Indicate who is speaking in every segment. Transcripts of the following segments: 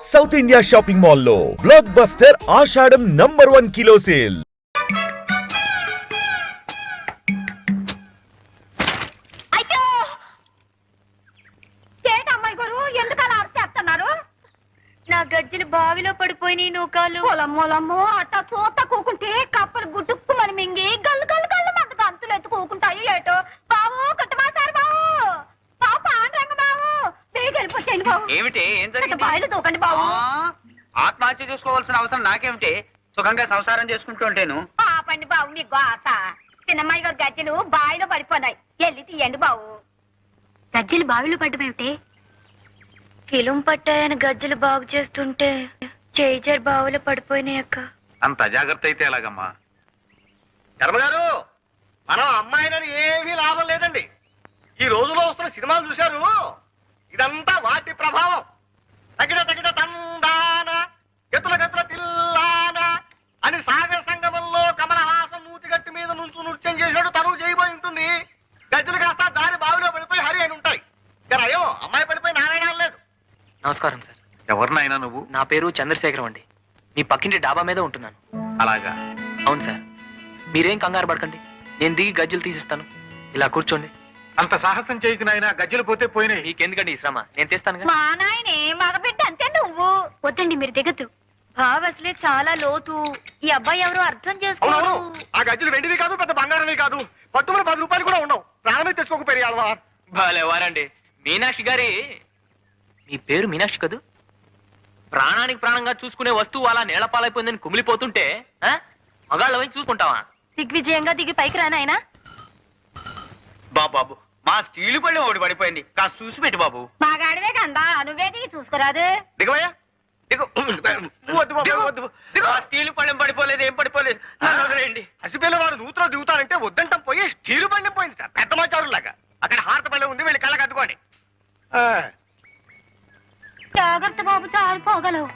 Speaker 1: South India shopping మాల్లో block buster Ashadham number one kilo sale
Speaker 2: అయ్యో! ఏంటి అమ్మాయి గారు? ఎందుకు అలా అరిచేస్తున్నారు
Speaker 3: నా గజ్జలు బావిలో పడిపోయినాయి నూకాలు.
Speaker 2: పొలమ్మోలమ్మో అట్ట చూత కూకుంటే కప్పలు గుట్టుక్కు మరి మింగి గల్లు గల్లు గల్లు మంది గంతులు ఎత్తు కూకుంటాయి ఏటో బావు కట్టమాసారు బావు బావు పాండ్రంగ బావు
Speaker 4: ఏమిటి? ఏం జరిగింది?
Speaker 2: దూకండి
Speaker 4: ఆ, ఆత్మహత్య చేసుకోవాల్సిన అవసరం నాకేమిటి? సుఖంగా సంసారం చేసుకుంటూ ఉంటేను.
Speaker 2: పాపండి బావు మీ గోస. చిన్నమ్మాయి గారు గజ్జలు బావిలో పడిపోయినాయి వెళ్ళి తీయండి బావు
Speaker 3: గజ్జలు బావిలో పడ్డమేమిటి కిలం పట్టాయని గజ్జలు బాగు చేస్తుంటే చేజర్ బావిలో పడిపోయినాయి అక్క.
Speaker 4: అంత అజాగ్రత్త అయితే ఎలాగమ్మా?
Speaker 5: ధర్మగారు మనం అమ్మాయినని ఏమీ లాభం లేదండి. ఈ రోజులో వస్తున్న సినిమాలు చూశారు? ఇదంతా వాటి ప్రభావం. తగిన తగిన తందాన గతుల గతుల తిల్లాన అని సాగర సంగమంలో కమలహాసం నూతిగట్టి మీద నుంచు నృత్యం చేశాడు. తను చేయబోయి ఉంటుంది. గజ్జలు కాస్త దారి బావిలో పడిపోయి హరి అని ఉంటాయి. ఇక అయ్యో అమ్మాయి పడిపోయి నారాయణ లేదు.
Speaker 6: నమస్కారం సార్.
Speaker 4: ఎవరినైనా నువ్వు?
Speaker 6: నా పేరు చంద్రశేఖరం అండి. మీ పక్కింటి డాబా మీద ఉంటున్నాను.
Speaker 4: అలాగా?
Speaker 6: అవును సార్. మీరేం కంగారు పడకండి. నేను దిగి గజ్జలు తీసిస్తాను. ఇలా కూర్చోండి.
Speaker 4: అంత సాహసం చేయకు నాయన గజ్జలు పోతే పోయినాయి.
Speaker 6: మీకెందుకండి ఈ శ్రమ? నేను తెస్తానుగా.
Speaker 2: మా నాయనే మగబిడ్డ అంతే నువ్వు.
Speaker 3: వద్దండి మీరు దిగద్దు. బావి అసలే చాలా లోతు. ఈ అబ్బాయి ఎవరో అర్థం
Speaker 5: అవునవును.
Speaker 3: చేసుకోరు
Speaker 5: ఆ గజ్జలు వెండివి కాదు పెద్ద బంగారమే కాదు. పట్టుమని పది రూపాయలు కూడా ఉండవు. ప్రాణమే తెచ్చుకోక పెరిగాలవా
Speaker 6: భలే వారండి. మీనాక్షి గారి మీ పేరు మీనాక్షి కదూ? ప్రాణానికి ప్రాణంగా చూసుకునే వస్తువు అలా నేలపాలైపోయిందని కుమిలిపోతుంటే ఆ? మగాళ్ళ పోయి చూసుకుంటావా?
Speaker 3: దిగ్విజయంగా దిగి పైకి రానాయనా
Speaker 4: బాబు. మా స్టీలు పళ్ళి ఒకటి పడిపోయింది. కాస్త చూసి పెట్టు బాబు.
Speaker 2: మగాడివే కందా నువ్వే దిగి చూసుకురాదు.
Speaker 5: దిగవయ్యా.
Speaker 4: స్టీలు పళ్ళెం పడిపోలేదు ఏం పడిపోలేదు. వదిలేయండి
Speaker 5: హసిపిల్ల వారు నూతులో దిగుతారంటే వద్దంటాం పోయి స్టీలు బండి పోయింది సార్. పెద్ద మాచారు లాగా అక్కడ హారత పళ్ళెం ఉంది వెళ్ళి కళ్ళకి అద్దుకోండి. ఆ,
Speaker 2: జాగ్రత్త బాబు చాలిపోగలవు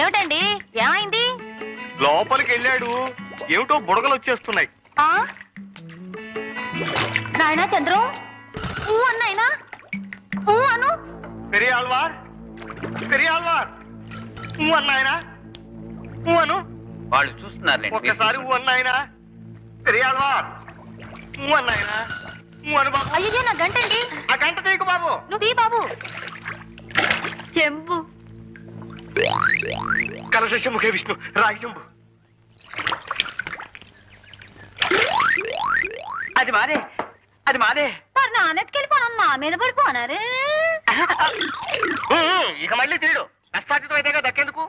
Speaker 3: ఏమిటండి? ఏమైంది?
Speaker 5: లోపలికి వెళ్ళాడు. ఏమిటో బుడగలు వచ్చేస్తున్నాయి.
Speaker 3: ఆ? నాయనా చంద్రు? ఊ అన్నాయినా ఊ అను?
Speaker 5: పెరియాల్వార్ పెరియాల్వార్ ఊ అన్నాయనా ఊ అను?
Speaker 4: వాళ్ళు చూస్తున్నారు
Speaker 5: ఒక్కసారి ఊ అన్నాయనా పెరియాల్వార్ ఊ అన్నాయనా ఊ అను బాబు?
Speaker 3: అయ్యో నా గంటండి.
Speaker 5: ఆ గంట తీయకు బాబు.
Speaker 3: నువ్వు తీ బాబు. చెంబు.
Speaker 5: కలశ ముఖే విష్ణు రాగి చెంబు
Speaker 4: అది మాదే అది మాదే.
Speaker 2: మరి నాన్నెత్తుకెళ్ళిపోను నా మీద పడిపోనారు
Speaker 5: ఇక మళ్ళీ తీయడు కష్టార్జితం అయితేగా దక్కేందుకు?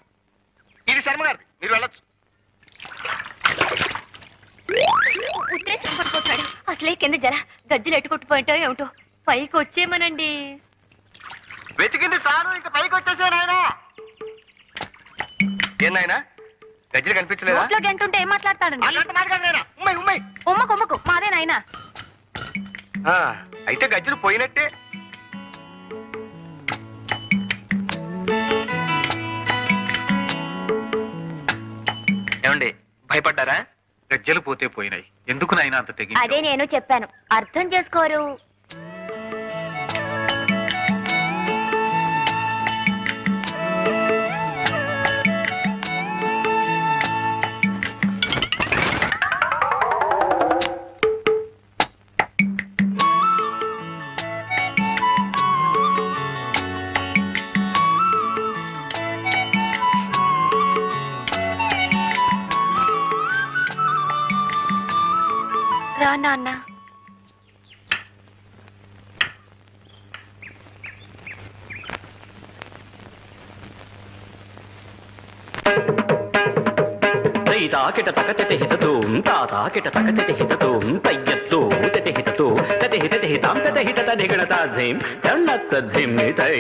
Speaker 5: ఇది శర్మ గారి మీరు వెళ్ళొచ్చు.
Speaker 3: ఉత్తరేసి పడిపోతున్నాడు. అసలే కింద జర గజ్జలు ఎట్టుకొట్టుపోయింటో ఏమిటో పైకి వచ్చేమనండి
Speaker 5: వెతికింది చాలు ఇంక పైకి వచ్చేసే నాయనా. ఏం నాయనా? గజ్జలు కనిపించలేదా?
Speaker 3: నోట్లో గంటుంటే ఏం మాట్లాడతాడండి? మాదే నాయనా.
Speaker 5: ఆ, అయితే గజ్జలు పోయినట్టే.
Speaker 6: ఏమండి భయపడ్డారా?
Speaker 4: గజ్జలు పోతే పోయినాయి. ఎందుకు నాయన అంత తెగి
Speaker 3: అదే నేను చెప్పాను. అర్థం చేసుకోరు. నాన్న.
Speaker 7: తైతాకిట తకతిటి హితతూం తాతాకిట తకతిటి హితతూం తయ్యత్తు తిటి హితతూ తతి హితతి హితాం తతి హితత నిగణతా ధిం ధన్నత్త ధిమ్మితై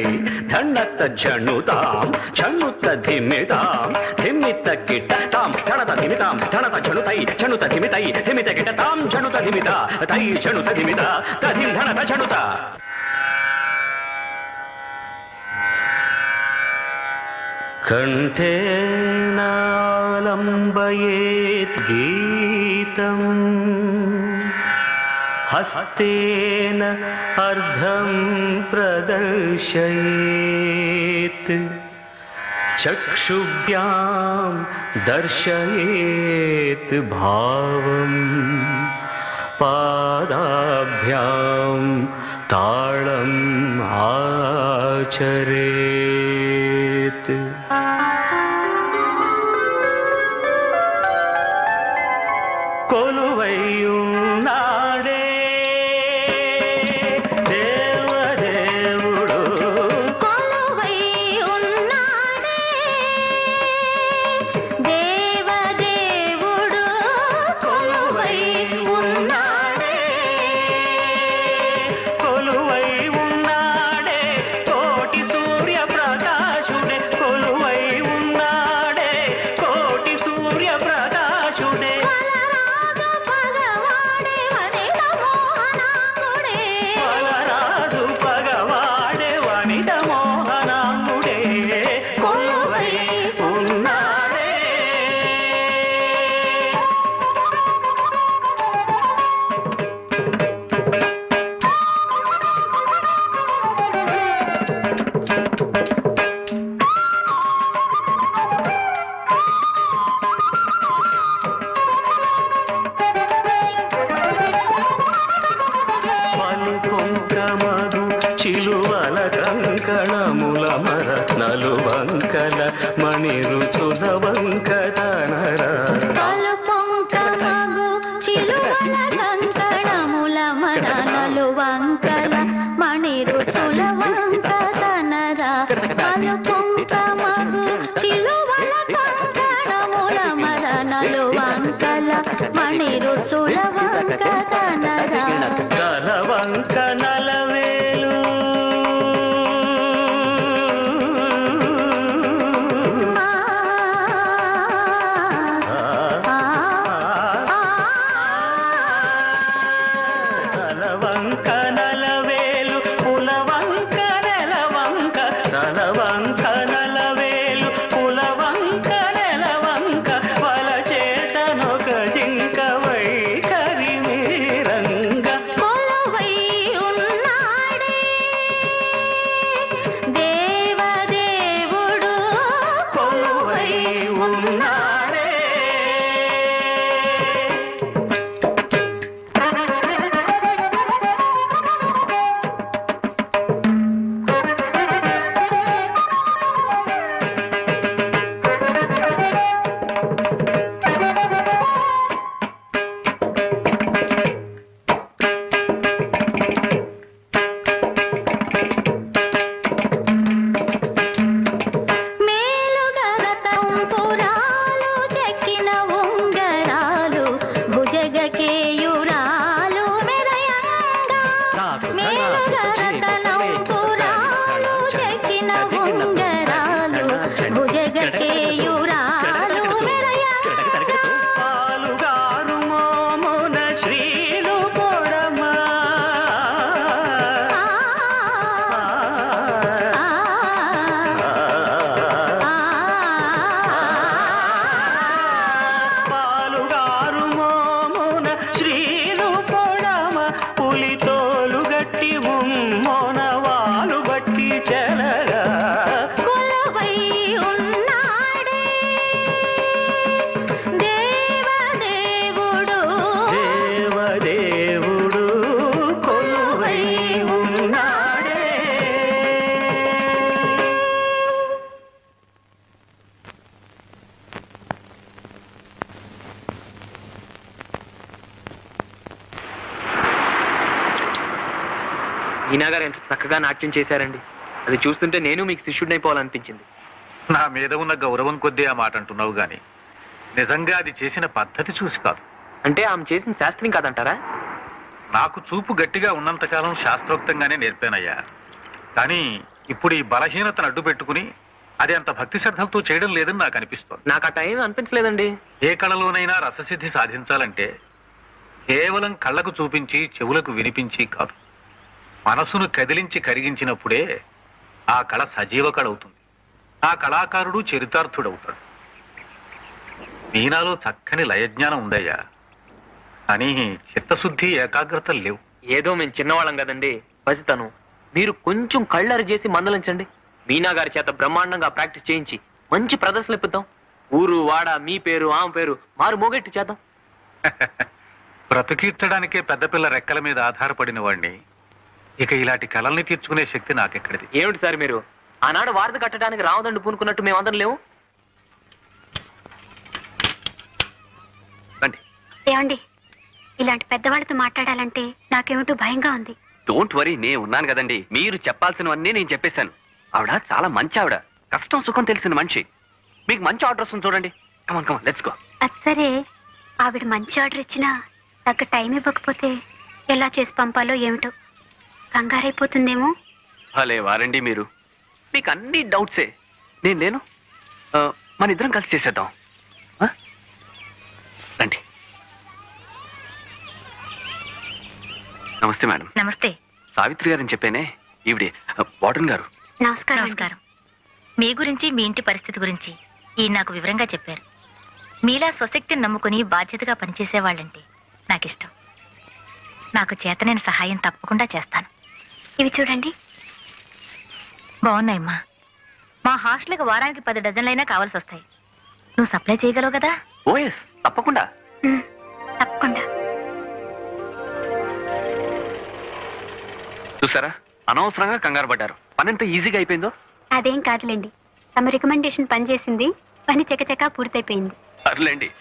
Speaker 7: ధన్నత్త ఝణుతాం ఝణుత్త ధిమ్మితాం ధిమ్మిత్త కిట తాం ఝణత ధిమితాం ఝణత ఝణుతై ఝణుత ధిమితై ధిమిత కిట తాం ఝణుత ధిమిత తై ఝణుత ధిమిత తధిం ధనత ఝణుత కంఠేనాలంబయేత్ గీత परितम् हस्तेन अर्धं प्रदर्शयेत्। चक्षुभ्यां दर्शयेत् भावम् पादाभ्यां ताळम् आचरेत्। कोलुवै వంకమదు చిలువల కంకణముల మరత్నలు వంకల మణి రుచుల వంకతనర
Speaker 2: మణి రుచుల వంక తనరా
Speaker 6: మీనా గారు ఎంత చక్కగా నాట్యం చేశారండి. అది చూస్తుంటే నేను మీకు శిష్యుడినైపోవాలనిపించింది.
Speaker 8: నా మీద ఉన్న గౌరవం కొద్దీ ఆ మాట అంటున్నావు గాని నిజంగా అది చేసిన పద్ధతి చూసి కాదు.
Speaker 6: అంటే ఆమె చేసిన శాస్త్రం కాదంటారా?
Speaker 8: నాకు చూపు గట్టిగా ఉన్నంతకాలం శాస్త్రోక్తంగానే నేర్పానయ్యా. కానీ ఇప్పుడు ఈ బలహీనతను అడ్డు పెట్టుకుని అది అంత భక్తి శ్రద్ధలతో చేయడం లేదని నాకు అనిపిస్తోంది.
Speaker 6: నాకు ఆ టైం అనిపించలేదండి.
Speaker 8: ఏ కళలోనైనా రససిద్ధి సాధించాలంటే కేవలం కళ్ళకు చూపించి చెవులకు వినిపించి కాదు. మనసును కదిలించి కరిగించినప్పుడే ఆ కళ సజీవ కళ అవుతుంది ఆ కళాకారుడు చరితార్థుడవుతాడు. మీనాలో చక్కని లయజ్ఞానం ఉందయ్యా. కానీ చిత్తశుద్ధి ఏకాగ్రత లేవు.
Speaker 6: ఏదో మేము చిన్నవాళ్ళం కదండి. పసితను మీరు కొంచెం కళ్ళరి చేసి మందలించండి. మీనా గారి చేత బ్రహ్మాండంగా ప్రాక్టీస్ చేయించి మంచి ప్రదర్శనలు ఇప్పిద్దాం. ఊరు వాడ మీ పేరు ఆమె పేరు మారు మోగెట్టు చేద్దాం.
Speaker 8: బ్రతికీర్చడానికే పెద్దపిల్ల రెక్కల మీద ఆధారపడిన వాడిని ఇక ఇలాంటి కలల్ని తీర్చుకునే శక్తి నాకెక్కడిది?
Speaker 6: ఏమిటి సార్ మీరు? ఆనాడు వారధి కట్టడానికి రావదండి పూనుకున్నట్టు మేమందరం లేవు
Speaker 9: రండి.
Speaker 10: ఏమండి ఇలాంటి పెద్దవాళ్ళతో మాట్లాడాలంటే నాకేమిటో భయంగా ఉంది.
Speaker 9: డోంట్ వరీ నేను ఉన్నాను కదండి. మీరు చెప్పాల్సినవన్నీ నేను చెప్పేశాను. ఆవిడ చాలా మంచి ఆవిడ. కష్టం సుఖం తెలిసిన మనిషి. మీకు మంచి ఆర్డర్ వస్తుంది చూడండి. కమన్ కమన్ లెట్స్ గో
Speaker 10: అది సరే. ఆవిడ మంచి ఆర్డర్ ఇచ్చినా తగ్గ టైం ఇవ్వకపోతే ఎలా చేసి పంపాలో ఏమిటో కంగారైపోతుందేమో?
Speaker 9: భలే వారండి మీరు. మీకు అన్ని డౌట్సే నేను లేను ఆ, మన ఇద్దరం కలిసి చేసేద్దాం. ఆ? రండి. నమస్తే మేడం.
Speaker 11: నమస్తే.
Speaker 9: సావిత్రి గారని చెప్పానే ఈవిడే వాటన్ గారు.
Speaker 10: నమస్కారం.
Speaker 11: నమస్కారం. మీ గురించి మీ ఇంటి పరిస్థితి గురించి ఈ నాకు వివరంగా చెప్పారు. మీలా స్వశక్తిని నమ్ముకుని బాధ్యతగా పనిచేసే వాళ్ళంటే నాకు ఇష్టం నాకు చేతనైన సహాయం తప్పకుండా చేస్తాను.
Speaker 10: ఇవి చూడండి.
Speaker 11: బాగున్నాయమ్మా. మా హాస్టల్కి వారానికి పది డజన్లైనా కావాల్సి వస్తాయి. నువ్వు సప్లై చేయగలవు కదా?
Speaker 9: ఓఎస్ తప్పకుండా.
Speaker 10: ఉమ్, తప్పకుండా.
Speaker 9: చూసారా? అనవసరంగా కంగారు పడ్డారు. పని ఎంత ఈజీగా అయిపోయిందో?
Speaker 10: అదేం కాదులేండి. తమ రికమెండేషన్ పనిచేసింది. పని చకచకా పూర్తయిపోయింది.
Speaker 9: సర్లేండి.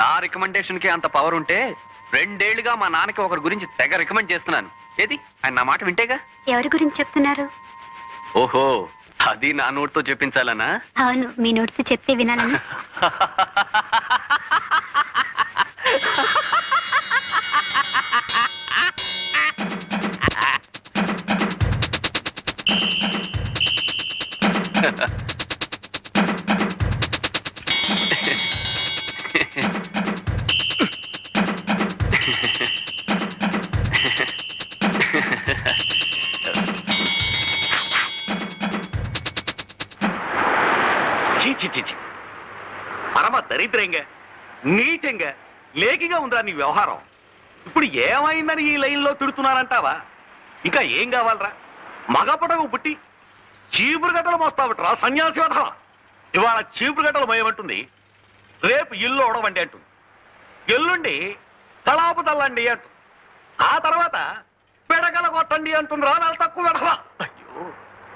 Speaker 9: నా రికమెండేషన్కి అంత పవర్ ఉంటే రెండేళ్ళుగా మా నాన్నకి ఒకరి గురించి తెగ రికమెండ్ చేస్తున్నాను. ఏది? ఆయన నా మాట వింటేగా?
Speaker 10: ఎవరి గురించి చెప్తున్నారు?
Speaker 9: ఓహో అది నా నోటితో చెప్పించాలనా?
Speaker 10: అవును మీ నోట్స్ చెప్తే వినాలని.
Speaker 12: చీ ముఖ్యంగా లేకిగా ఉందిరా నీ వ్యవహారం. ఇప్పుడు ఏమైందని ఈ లైన్లో తిడుతున్నారంటావా? ఇంకా ఏం కావాలరా? మగపడకు పుట్టి చీపురు గట్టలు మోస్తావట్రా సన్యాసి వధ ఇవాళ చీపురు గట్టలు మోయమంటుంది. రేపు ఇల్లు ఒడవండి అంటుంది. ఎల్లుండి తలాపు తల్లండి అంటుంది. ఆ తర్వాత పెడగల కొట్టండి అంటుందిరా నాలు తక్కువ వెడవా అయ్యో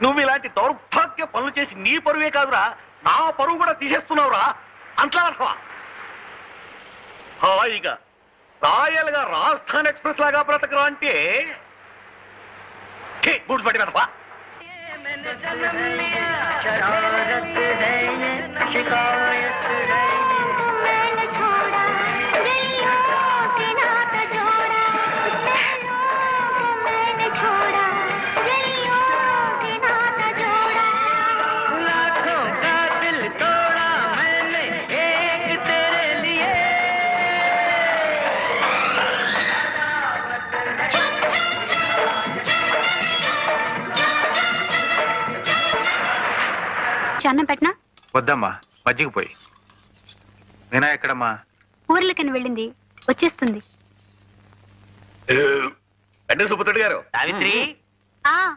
Speaker 12: నువ్వు ఇలాంటి దౌర్భాగ్య పనులు చేసి నీ పరువే కాదురా. నా పరువు కూడా తీసేస్తున్నావురా. అంతలా వెడవా హాయిగా. రాయల్గా రాజస్థాన్ ఎక్స్ప్రెస్ లాగా బ్రతకరా అంటే గుడ్డు పట్టి
Speaker 10: అన్నం పెట్టనా?
Speaker 8: వద్దమ్మా మజ్జిగ పోయి. నేనా ఎక్కడమ్మా?
Speaker 10: ఊర్లకని వెళ్ళింది వచ్చేస్తుంది.
Speaker 12: అంటే సుబ్బతుడు గారు.
Speaker 4: సావిత్రి
Speaker 10: ఆ.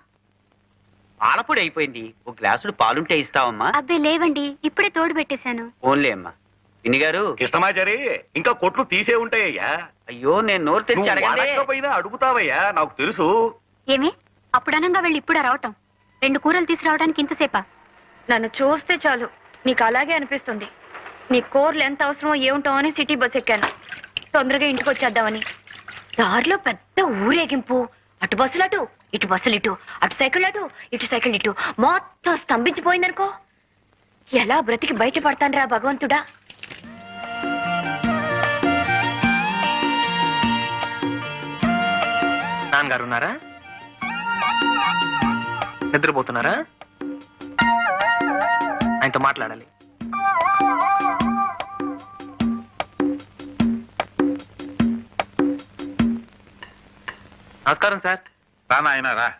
Speaker 4: పాలపొడి అయిపోయింది ఒక గ్లాసుడు పాలుంటే ఇస్తావమ్మా.
Speaker 10: అబ్బే లేవండి ఇప్పుడే తోడు పెట్టేశాను.
Speaker 4: ఓన్లే అమ్మా. పిన్ని గారు
Speaker 12: కృష్ణమాచారి ఇంకా కొట్లు తీసే ఉంటాయ్యా.
Speaker 4: అయ్యో నేను నోరు తెరిచి
Speaker 12: నువ్వు
Speaker 4: అడగండి.
Speaker 12: అడుగుతావయ్యా నాకు తెలుసు.
Speaker 10: ఏమి? అప్పుడు అనంగా వెళ్ళి ఇప్పుడు రావటం. రెండు కూరలు తీసుకురావడానికి ఇంతసేపా?
Speaker 11: నన్ను చూస్తే చాలు. నీకు అలాగే అనిపిస్తుంది. నీ కోర్లు ఎంత అవసరమో ఏముంటావు అని సిటీ బస్ ఎక్కాను. తొందరగా ఇంటికి వచ్చేద్దామని. దారిలో పెద్ద ఊరేగింపు. అటు బస్సులు అటు ఇటు బస్సులు ఇటు అటు సైకిల్ అటు ఇటు సైకిల్ ఇటు. మొత్తం స్తంభించిపోయిందనుకో. ఎలా బ్రతికి బయటపడతానరా భగవంతుడా?
Speaker 6: నాన్నగారు ఉన్నారా? నిద్రపోతున్నారా? ఆయనతో మాట్లాడాలి. నమస్కారం సార్.
Speaker 8: రా నాయనా రా.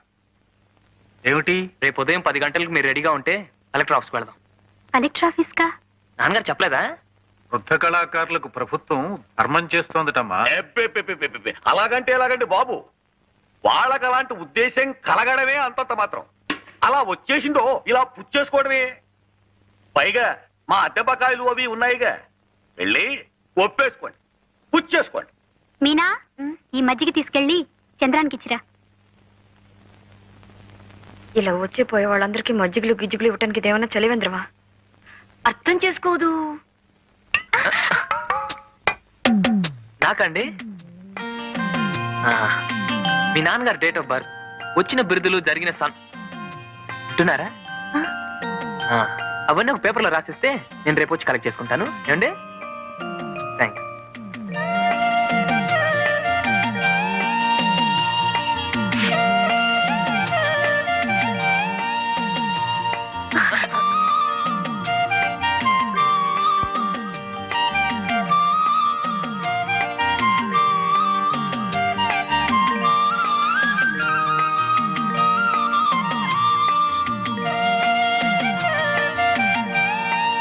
Speaker 8: ఏమిటి?
Speaker 6: రేపు ఉదయం పది గంటలకు మీరు రెడీగా ఉంటే కలెక్టర్ ఆఫీస్కి వెళదాం.
Speaker 10: కలెక్టర్ ఆఫీస్ కా
Speaker 6: నాన్నగారు చెప్పలేదా?
Speaker 8: వృద్ధ కళాకారులకు ప్రభుత్వం ధర్మం చేస్తోందటమ్మా.
Speaker 12: ఎబ్బెబ్బెబ్బెబ్బెబ్బె. అలాగంటే ఎలాగండి బాబు? వాళ్ళకి అలాంటి ఉద్దేశం కలగడమే అంతంత మాత్రం. అలా వచ్చేసిందో ఇలా పుచ్చేసుకోవడమే. పైగా మా అద్దె బకాయిలు అవి ఉన్నాయిగా. వెళ్ళి ఒప్పేసుకోండి. పుచ్చేసుకోండి.
Speaker 10: మీనా ఈ మజ్జిగ తీసుకెళ్ళి చంద్రానికి ఇచ్చిరా.
Speaker 13: ఇలా వచ్చే పోయే వాళ్ళందరికీ మజ్జిగులు గిజ్జిగులు ఇవ్వటానికి ఇదేమన్నా చలివేంద్రమా? అర్థం చేసుకోదు.
Speaker 6: నాకండి. ఆ, మీ నాన్నగారు డేట్ ఆఫ్ బర్త్ వచ్చిన బిరుదులు జరిగిన సన్ వింటున్నారా అవన్నీ ఒక పేపర్లో రాసిస్తే నేను రేపు వచ్చి కలెక్ట్ చేసుకుంటాను. ఏమండి?